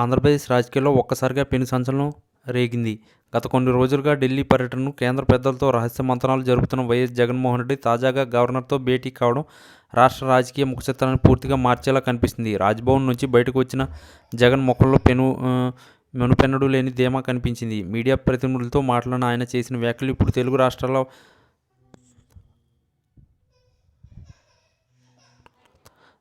ఆంధ్రప్రదేశ్ రాజకీయాల్లో ఒక్కసారిగా పెను సంచలనం రేగింది. గత కొన్ని రోజులుగా ఢిల్లీ పర్యటనను కేంద్ర పెద్దలతో రహస్య మంతనాలు జరుపుతున్న వైఎస్ జగన్మోహన్ రెడ్డి తాజాగా గవర్నర్తో భేటీ కావడం రాష్ట్ర రాజకీయ ముఖచిత్రాన్ని పూర్తిగా మార్చేలా కనిపిస్తుంది. రాజ్భవన్ నుంచి బయటకు వచ్చిన జగన్ ముఖంలో పెను మెనుపెన్నడు లేని ధీమా కనిపించింది. మీడియా ప్రతినిధులతో మాట్లాడిన ఆయన చేసిన వ్యాఖ్యలు ఇప్పుడు తెలుగు రాష్ట్రాల్లో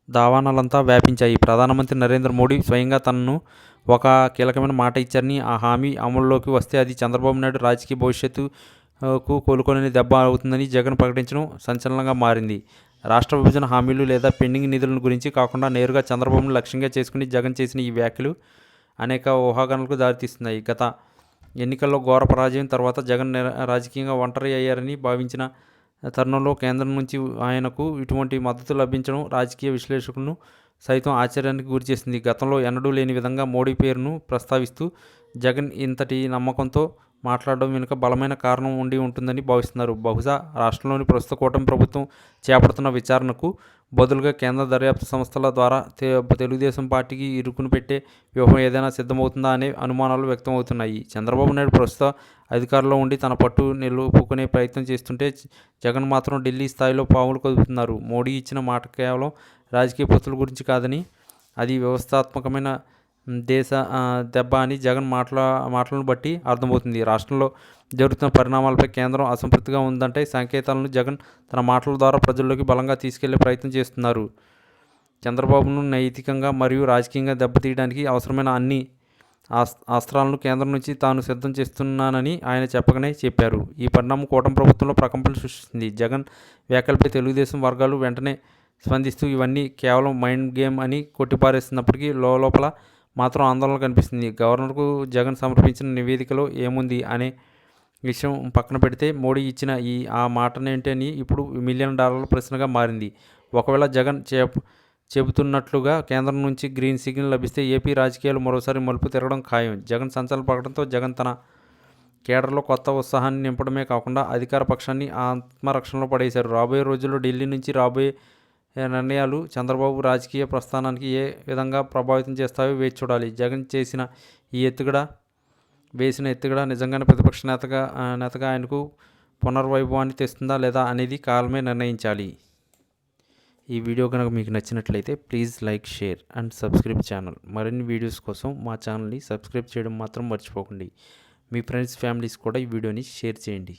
దావానాలంతా వ్యాపించాయి. ప్రధానమంత్రి నరేంద్ర మోడీ స్వయంగా తనను ఒక కీలకమైన మాట ఇచ్చారని ఆ హామీ అమల్లోకి వస్తే అది చంద్రబాబు నాయుడు రాజకీయ భవిష్యత్తుకు కోలుకోలేని దెబ్బ అవుతుందని జగన్ ప్రకటించడం సంచలనంగా మారింది. రాష్ట్ర విభజన హామీలు లేదా పెండింగ్ నిధులను గురించి కాకుండా నేరుగా చంద్రబాబును లక్ష్యంగా చేసుకుని జగన్ చేసిన ఈ వ్యాఖ్యలు అనేక ఊహాగానాలకు దారితీస్తున్నాయి. గత ఎన్నికల్లో ఘోర పరాజయం తర్వాత జగన్ రాజకీయంగా ఒంటరి అయ్యారని భావించిన తరుణంలో కేంద్రం నుంచి ఆయనకు ఇటువంటి మద్దతు లభించడం రాజకీయ విశ్లేషకులను సైతం ఆశ్చర్యానికి గురిచేసింది గతంలో ఎన్నడూ లేని విధంగా మోడీ పేరును ప్రస్తావిస్తూ జగన్ ఇంతటి నమ్మకంతో మాట్లాడడం వెనుక బలమైన కారణం ఉండి ఉంటుందని భావిస్తున్నారు. బహుశా రాష్ట్రంలోని ప్రస్తుత కూటమి ప్రభుత్వం చేపడుతున్న విచారణకు బదులుగా కేంద్ర దర్యాప్తు సంస్థల ద్వారా తెలుగుదేశం పార్టీకి ఇరుకును పెట్టే వ్యూహం ఏదైనా సిద్ధమవుతుందా అనే అనుమానాలు వ్యక్తమవుతున్నాయి. చంద్రబాబు నాయుడు ప్రస్తుత అధికారంలో ఉండి తన పట్టు నిలుపుకునే ప్రయత్నం చేస్తుంటే జగన్ మాత్రం ఢిల్లీ స్థాయిలో పావులు కదుపుతున్నారు. మోడీ ఇచ్చిన మాట కేవలం రాజకీయ పొత్తుల గురించి కాదని అది వ్యవస్థాత్మకమైన దేశ దెబ్బ అని జగన్ మాటల మాటలను బట్టి అర్థమవుతుంది. రాష్ట్రంలో జరుగుతున్న పరిణామాలపై కేంద్రం అసంతృప్తిగా ఉందంటే సంకేతాలను జగన్ తన మాటల ద్వారా ప్రజల్లోకి బలంగా తీసుకెళ్ళే ప్రయత్నం చేస్తున్నారు. చంద్రబాబును నైతికంగా మరియు రాజకీయంగా దెబ్బతీయడానికి అవసరమైన అన్ని అస్త్రాలను కేంద్రం నుంచి తాను సిద్ధం చేస్తున్నానని ఆయన చెప్పగానే చెప్పారు. ఈ పరిణామం కూటమి ప్రభుత్వంలో ప్రకంపనలు సృష్టిస్తుంది. జగన్ వ్యాఖ్యలపై తెలుగుదేశం వర్గాలు వెంటనే స్పందిస్తూ ఇవన్నీ కేవలం మైండ్ గేమ్ అని కొట్టిపారేస్తున్నప్పటికీ లోపల మాత్రం ఆందోళన కనిపిస్తుంది. గవర్నర్కు జగన్ సమర్పించిన నివేదికలో ఏముంది అనే విషయం పక్కన పెడితే మోడీ ఇచ్చిన ఈ ఆ మాటనేంటని ఇప్పుడు మిలియన్ డాలర్ల ప్రశ్నగా మారింది. ఒకవేళ జగన్ చెప్ చెబుతున్నట్లుగా కేంద్రం నుంచి గ్రీన్ సిగ్నల్ లభిస్తే ఏపీ రాజకీయాలు మరోసారి మలుపు తిరగడం ఖాయం. జగన్ సంచలన ప్రకటనతో జగన్ తన కేడర్లో కొత్త ఉత్సాహాన్ని నింపడమే కాకుండా అధికార పక్షాన్ని ఆత్మరక్షణలో పడేశారు. రాబోయే రోజుల్లో ఢిల్లీ నుంచి రాబోయే నిర్ణయాలు చంద్రబాబు రాజకీయ ప్రస్థానానికి ఏ విధంగా ప్రభావితం చేస్తాయో వేచి చూడాలి. జగన్ చేసిన ఈ ఎత్తుగడ వేసిన ఎత్తుగడ నిజంగానే ప్రతిపక్ష నేతగా నేతగా ఆయనకు పునర్వైభవాన్ని తెస్తుందా లేదా అనేది కాలమే నిర్ణయించాలి. ఈ వీడియో కనుక మీకు నచ్చినట్లయితే please like share and subscribe channel. మరిన్ని వీడియోస్ కోసం మా ఛానల్ని సబ్స్క్రైబ్ చేయడం మాత్రం మర్చిపోకండి. మీ ఫ్రెండ్స్ ఫ్యామిలీస్ కూడా ఈ వీడియోని షేర్ చేయండి.